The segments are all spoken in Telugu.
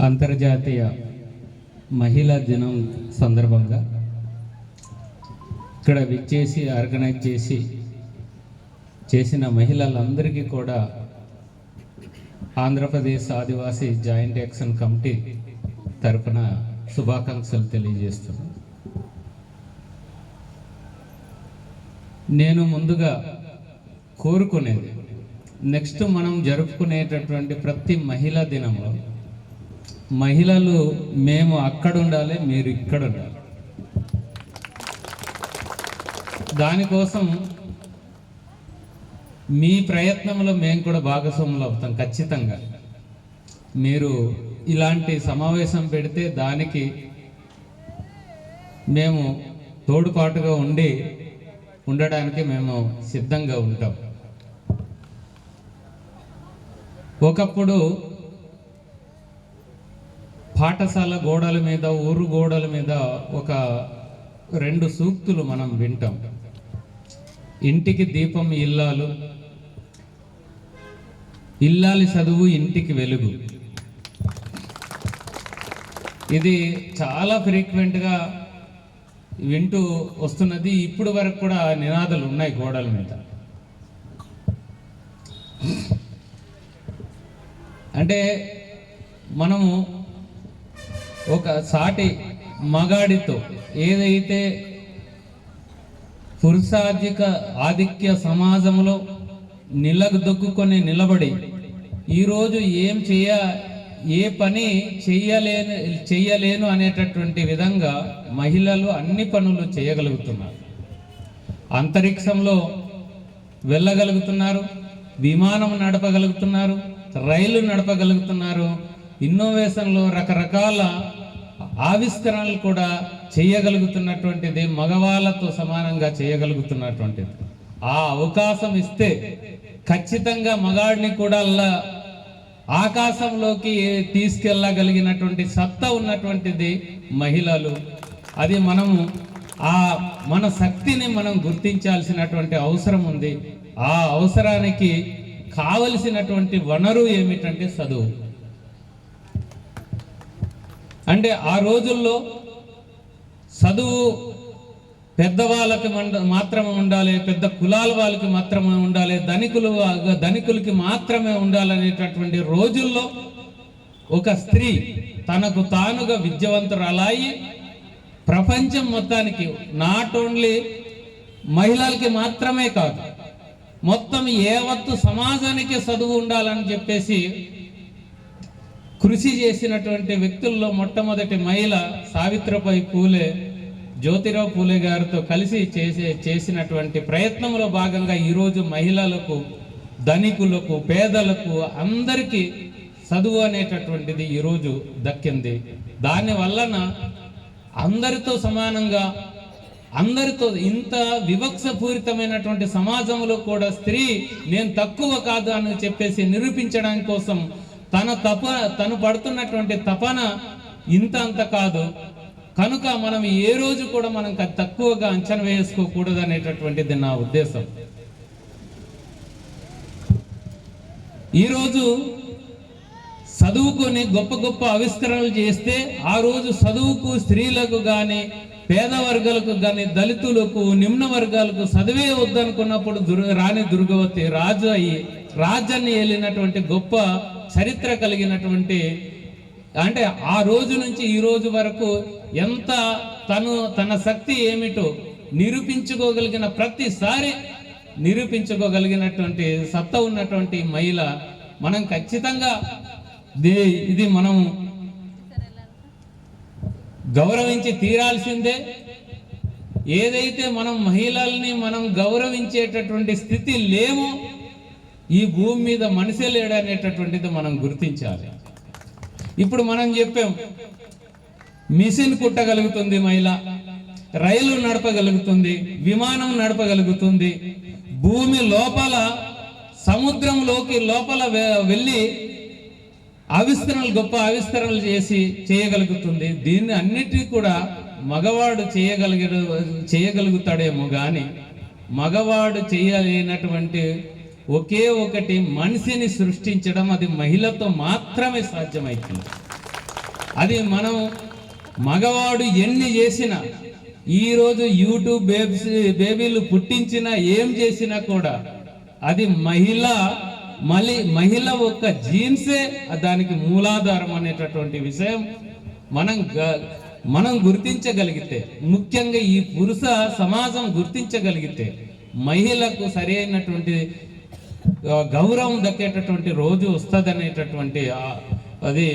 అంతర్జాతీయ మహిళా దినం సందర్భంగా ఇక్కడ విచ్చేసి ఆర్గనైజ్ చేసి చేసిన మహిళలందరికీ కూడా Andhra Pradesh Adivasi joint action committee తరపున శుభాకాంక్షలు తెలియజేస్తున్నాను నేను ముందుగా కోరుకునేది నెక్స్ట్ మనం జరుపుకునేటటువంటి ప్రతి మహిళా దినంలో మహిళలు మేము అక్కడ ఉండాలి మీరు ఇక్కడ ఉండాలి దానికోసం మీ ప్రయత్నంలో మేము కూడా భాగస్వాములు అవుతాం ఖచ్చితంగా. మీరు ఇలాంటి సమావేశం పెడితే దానికి మేము తోడుపాటుగా ఉండి ఉండడానికి మేము సిద్ధంగా ఉంటాం. ఒకప్పుడు పాఠశాల గోడల మీద ఊరు గోడల మీద ఒక రెండు సూక్తులు మనం వింటాం. ఇంటికి దీపం ఇల్లాలు ఇల్లాలి చదువు ఇంటికి వెలుగు. ఇది చాలా ఫ్రీక్వెంట్గా వింటూ వస్తున్నది. ఇప్పుడు వరకు కూడా నినాదాలు ఉన్నాయి గోడల మీద. అంటే మనము ఒక సాటి మగాడితో ఏదైతే పురుషాధిక ఆధిక్య సమాజంలో నిలదొక్కుని నిలబడి ఈరోజు ఏం చేయ ఏ పని చెయ్యలేను చెయ్యలేను అనేటటువంటి విధంగా మహిళలు అన్ని పనులు చేయగలుగుతున్నారు. అంతరిక్షంలో వెళ్ళగలుగుతున్నారు విమానం నడపగలుగుతున్నారు రైలు నడపగలుగుతున్నారు ఇన్నోవేషన్లో రకరకాల ఆవిష్కరణలు కూడా చేయగలుగుతున్నటువంటిది మగవాళ్ళతో సమానంగా చేయగలుగుతున్నటువంటిది. ఆ అవకాశం ఇస్తే ఖచ్చితంగా మగాడిని కూడా అలా ఆకాశంలోకి తీసుకెళ్ళగలిగినటువంటి సత్తా ఉన్నటువంటిది మహిళలు. అది మనము ఆ మన శక్తిని మనం గుర్తించాల్సినటువంటి అవసరం ఉంది. ఆ అవసరానికి కావలసినటువంటి వనరు ఏమిటంటే చదువు. అంటే ఆ రోజుల్లో చదువు పెద్దవాళ్ళకి మండ- మాత్రమే ఉండాలి పెద్ద కులాల వాళ్ళకి మాత్రమే ఉండాలి ధనికులు ధనికులకి మాత్రమే ఉండాలనేటటువంటి రోజుల్లో ఒక స్త్రీ తనకు తానుగా విద్యవంతురాలాయి ప్రపంచం మొత్తానికి నాట్ ఓన్లీ మహిళలకి మాత్రమే కాదు మొత్తం యావత్తు సమాజానికి చదువు ఉండాలని చెప్పేసి కృషి చేసినటువంటి వ్యక్తుల్లో మొట్టమొదటి మహిళ సావిత్రిబాయి పూలే జ్యోతిరావు పూలే గారితో కలిసి చేసే చేసినటువంటి ప్రయత్నంలో భాగంగా ఈరోజు మహిళలకు ధనికులకు పేదలకు అందరికీ చదువు అనేటటువంటిది ఈరోజు దక్కింది. దాని వలన అందరితో సమానంగా అందరితో ఇంత వివక్షపూరితమైనటువంటి సమాజంలో కూడా స్త్రీ నేను తక్కువ కాదు అని చెప్పేసి నిరూపించడానికి కోసం తన తప తను పడుతున్నటువంటి తపన ఇంత అంత కాదు. కనుక మనం ఏ రోజు కూడా మనం తక్కువగా అంచనా వేసుకోకూడదు అనేటటువంటిది నా ఉద్దేశం. ఈరోజు చదువుకొని గొప్ప గొప్ప ఆవిష్కరణలు చేస్తే ఆ రోజు చదువుకు స్త్రీలకు కానీ పేద వర్గాలకు కానీ దళితులకు నిమ్న వర్గాలకు చదివే వద్దనుకున్నప్పుడు దుర్ రాణి దుర్గవతి రాజు అయ్యి రాజ్యాన్ని ఏలినటువంటి గొప్ప చరిత్ర కలిగినటువంటి అంటే ఆ రోజు నుంచి ఈ రోజు వరకు ఎంత తను తన శక్తి ఏమిటో నిరూపించుకోగలిగిన ప్రతిసారి నిరూపించుకోగలిగినటువంటి సత్త ఉన్నటువంటి మహిళ మనం ఖచ్చితంగా దే- ఇది మనం గౌరవించి తీరాల్సిందే. ఏదైతే మనం మహిళల్ని మనం గౌరవించేటటువంటి స్థితి లేమో ఈ భూమి మీద మనిషే లేడనేటటువంటిది మనం గుర్తించాలి. ఇప్పుడు మనం చెప్పాం మిషన్ కుట్టగలుగుతుంది మహిళ రైలు నడపగలుగుతుంది విమానం నడపగలుగుతుంది భూమి లోపల సముద్రంలోకి లోపల వె- వెళ్ళి ఆవిష్కరణలు గొప్ప ఆవిస్తరణలు చేసి చేయగలుగుతుంది. దీన్ని అన్నిటికీ కూడా మగవాడు చేయగలిగే చేయగలుగుతాడేమో కానీ మగవాడు చేయలేనటువంటి ఒకే ఒకటి మనిషిని సృష్టించడం అది మహిళతో మాత్రమే సాధ్యమవుతుంది అది మనం మగవాడు ఎన్ని చేసినా ఈరోజు యూట్యూబ్ బేబ్స్ బేబీలు పుట్టించినా ఏం చేసినా కూడా అది మహిళ మళ్ళీ మహిళ ఒక్క జీన్సే దానికి మూలాధారం అనేటటువంటి విషయం మనం గ- మనం గుర్తించగలిగితే ముఖ్యంగా ఈ పురుష సమాజం గుర్తించగలిగితే మహిళకు సరి అయినటువంటి గౌరవం దక్కేటటువంటి రోజు వస్తుందనేటటువంటి అది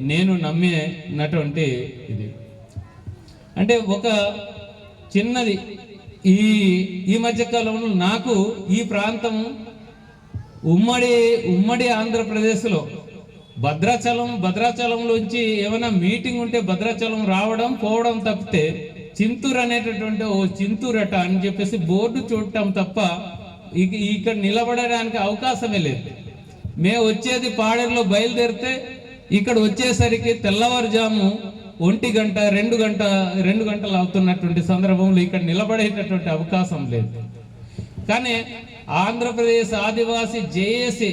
నేను నమ్మినటువంటి ఇది. అంటే ఒక చిన్నది ఈ ఈ మధ్య కాలంలో నాకు ఈ ప్రాంతం ఉమ్మడి ఉమ్మడి ఆంధ్రప్రదేశ్లో భద్రాచలం భద్రాచలంలోంచి ఏమైనా మీటింగ్ ఉంటే భద్రాచలం రావడం పోవడం తప్పితే చింతూరు అనేటటువంటి ఓ చింతూరట అని చెప్పేసి బోర్డు చూడటం తప్ప ఇక్కడ నిలబడడానికి అవకాశమే లేదు. మేము వచ్చేది పాడేరులో బయలుదేరితే ఇక్కడ వచ్చేసరికి తెల్లవారుజాము ఒంటి గంట రెండు గంట రెండు గంటలు అవుతున్నటువంటి సందర్భంలో ఇక్కడ నిలబడేటటువంటి అవకాశం లేదు. కానీ ఆంధ్రప్రదేశ్ ఆదివాసీ జేఏసి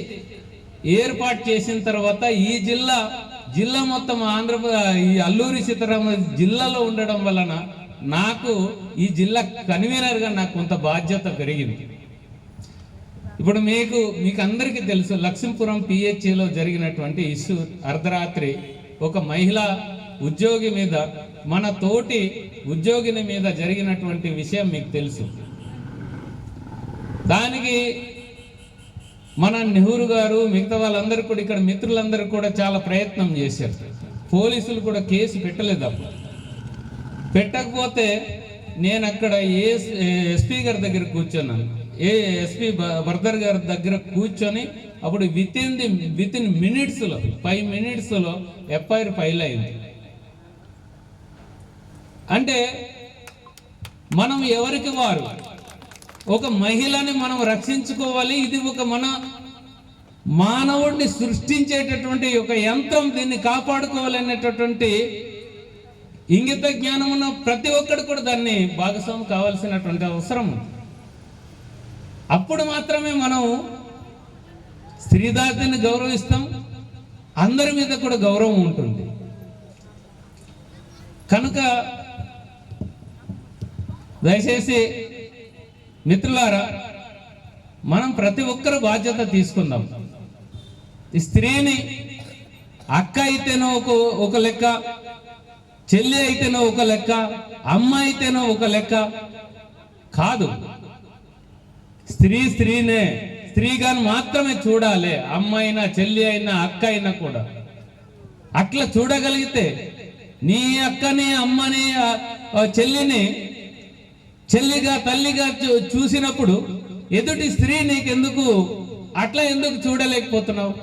ఏర్పాటు చేసిన తర్వాత ఈ జిల్లా జిల్లా మొత్తం ఆంధ్రప్రదేశ్ ఈ అల్లూరి సీతారామ జిల్లాలో ఉండడం వలన నాకు ఈ జిల్లా కన్వీనర్గా నాకు కొంత బాధ్యత పెరిగింది. ఇప్పుడు మీకు మీకు అందరికీ తెలుసు లక్ష్మీపురం పిహెచ్ఏలో జరిగినటువంటి ఇష్యూ అర్ధరాత్రి ఒక మహిళ ఉద్యోగి మీద మన తోటి ఉద్యోగిని మీద జరిగినటువంటి విషయం మీకు తెలుసు. దానికి మన నెహ్రూ గారు మిగతా వాళ్ళందరూ కూడా ఇక్కడ మిత్రులందరూ కూడా చాలా ప్రయత్నం చేశారు. పోలీసులు కూడా కేసు పెట్టలేదు అప్పుడు. పెట్టకపోతే నేను అక్కడ ఏ ఎస్పీ గారి దగ్గర కూర్చున్నాను. ఏ ఎస్పీ బర్దర్ గారి దగ్గర కూర్చొని అప్పుడు with in the with in మినిట్స్లో ఫైవ్ మినిట్స్లో ఎఫ్ఐఆర్ ఫైల్ అయింది. అంటే మనం ఎవరికి వారు? ఒక మహిళని మనం రక్షించుకోవాలి. ఇది ఒక మన మానవుడిని సృష్టించేటటువంటి ఒక యంత్రం. దీన్ని కాపాడుకోవాలనేటటువంటి ఇంగిత జ్ఞానం ఉన్న ప్రతి ఒక్కడు కూడా దాన్ని భాగస్వామి కావాల్సినటువంటి అవసరం ఉంది. అప్పుడు మాత్రమే మనం స్త్రీదాతిని గౌరవిస్తాం అందరి మీద కూడా గౌరవం ఉంటుంది. కనుక దయచేసి మిత్రులారా మనం ప్రతి ఒక్కరు బాధ్యత తీసుకుందాం. ఈ స్త్రీని అక్క అయితేనో ఒక ఒక లెక్క చెల్లి అయితేనో ఒక లెక్క అమ్మ అయితేనో ఒక లెక్క కాదు. స్త్రీ స్త్రీనే స్త్రీగాని మాత్రమే చూడాలి అమ్మ అయినా చెల్లి అయినా అక్క అయినా కూడా. అట్లా చూడగలిగితే నీ అక్కని అమ్మని చెల్లిని చెల్లిగా తల్లిగా చూసినప్పుడు ఎదుటి స్త్రీ నీకెందుకు అట్లా ఎందుకు చూడలేకపోతున్నావు?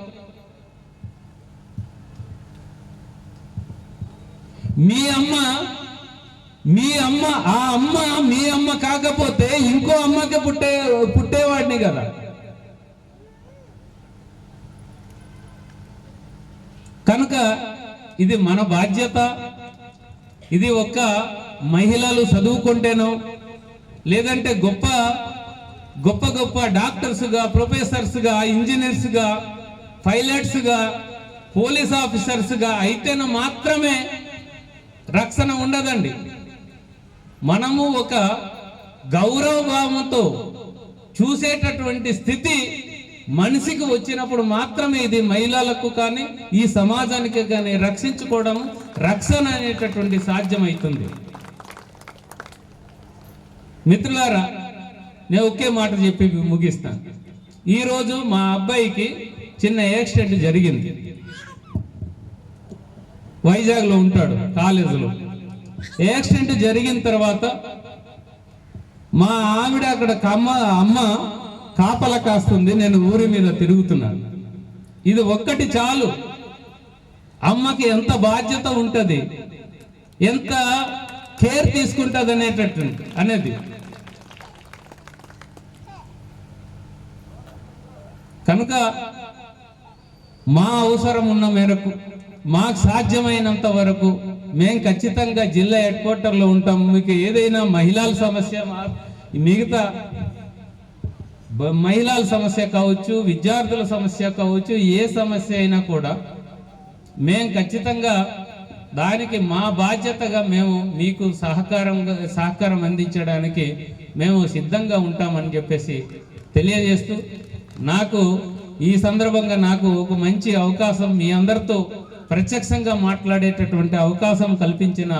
మీ అమ్మ మీ అమ్మ ఆ అమ్మ మీ అమ్మ కాకపోతే ఇంకో అమ్మకి పుట్టే పుట్టేవాడిని కదా? కనుక ఇది మన బాధ్యత ఇది ఒక్క మహిళలు చదువుకుంటేనో లేదంటే గొప్ప గొప్ప గొప్ప డాక్టర్స్గా ప్రొఫెసర్స్గా ఇంజనీర్స్గా పైలట్స్గా పోలీస్ ఆఫీసర్స్గా అయితేనో మాత్రమే రక్షణ ఉండదండి. మనము ఒక గౌరవభావంతో చూసేటటువంటి స్థితి మనిషికి వచ్చినప్పుడు మాత్రమే ఇది మహిళలకు కానీ ఈ సమాజానికి కానీ రక్షించుకోవడం రక్షణ అనేటటువంటి సాధ్యమవుతుంది మిత్రులారా నేను ఒకే మాట చెప్పి ముగిస్తాను ఈరోజు మా అబ్బాయికి చిన్న యాక్సిడెంట్ జరిగింది. వైజాగ్లో ఉంటాడు కాలేజీలో. యాక్సిడెంట్ జరిగిన తర్వాత మా ఆవిడ అక్కడ కమ్మ అమ్మ కాపల కాస్తుంది నేను ఊరి మీద తిరుగుతున్నాను. ఇది ఒక్కటి చాలు. అమ్మకి ఎంత బాధ్యత ఉంటుంది? ఎంత కేర్ తీసుకుంటుంది అనేటట్టు అనేది. కనుక మా అవసరం ఉన్న మేరకు మాకు సాధ్యమైనంత వరకు మేము ఖచ్చితంగా జిల్లా హెడ్ క్వార్టర్లో ఉంటాం. మీకు ఏదైనా మహిళల సమస్య మిగతా బ- మహిళల సమస్య కావచ్చు విద్యార్థుల సమస్య కావచ్చు ఏ సమస్య అయినా కూడా మేము ఖచ్చితంగా దానికి మా బాధ్యతగా మేము మీకు సహకారం సహకారం అందించడానికి మేము సిద్ధంగా ఉంటామని చెప్పేసి తెలియజేస్తూ నాకు ఈ సందర్భంగా నాకు ఒక మంచి అవకాశం మీ అందరితో ప్రత్యక్షంగా మాట్లాడేటటువంటి అవకాశం కల్పించిన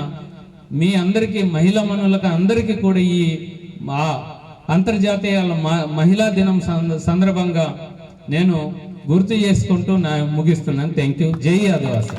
మీ అందరికీ మహిళా మనులకు అందరికీ కూడా ఈ మా అంతర్జాతీయ మ- మహిళా దినం సంద- సందర్భంగా నేను గుర్తు చేసుకుంటూ నా ముగిస్తున్నాను. థ్యాంక్ యూ జై ఆదివాసీ.